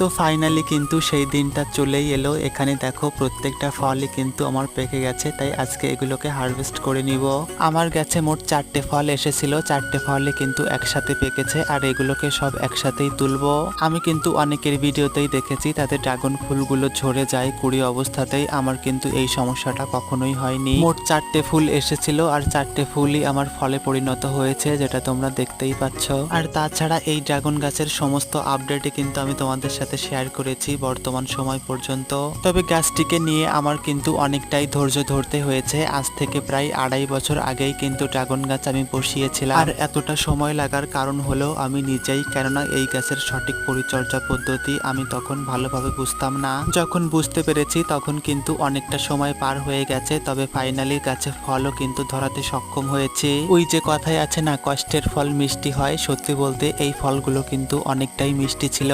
তো ফাইনালি কিন্তু সেই দিনটা চলেই এলো। এখানে দেখো প্রত্যেকটা ফলই কিন্তু আমার পেকে গেছে, তাই আজকে এগুলোকে হারভেস্ট করে নিব। আমার গাছে মোট চারটে ফল এসেছিল, চারটে ফলই কিন্তু একসাথে পেকেছে আর এগুলোকে সব একসাথেই তুলবো। আমি কিন্তু অনেকের ভিডিওতেই দেখেছি, তাদের ড্রাগন ফুলগুলো ঝরে যায় কুড়ি অবস্থাতেই, আমার কিন্তু এই সমস্যাটা কখনোই হয়নি। মোট চারটে ফুল এসেছিল আর চারটে ফুলই আমার ফলে পরিণত হয়েছে, যেটা তোমরা দেখতেই পাচ্ছ। আর তাছাড়া এই ড্রাগন গাছের সমস্ত আপডেটই কিন্তু আমি তোমাদের সাথে শেয়ার করেছি বর্তমান সময় পর্যন্ত। তবে গাছটিকে নিয়ে আমার কিন্তু অনেকটাই ধৈর্য ধরতে হয়েছে। আজ থেকে প্রায় আড়াই বছর আগেই কিন্তু ড্রাগন গাছ আমি বসিয়েছিলাম। আর এতটা সময় লাগার কারণ হলো আমি নিজেই, কেননা এই গাছের সঠিক পরিচর্যা পদ্ধতি আমি তখন ভালোভাবে বুঝতাম না। যখন বুঝতে পেরেছি তখন কিন্তু অনেকটা সময় পার হয়ে গেছে, তবে ফাইনালি গাছে ফলও কিন্তু ধরাতে সক্ষম হয়েছে। ওই যে কথায় আছে না, কষ্টের ফল মিষ্টি হয়, সত্যি বলতে এই ফলগুলো কিন্তু অনেকটাই মিষ্টি ছিল।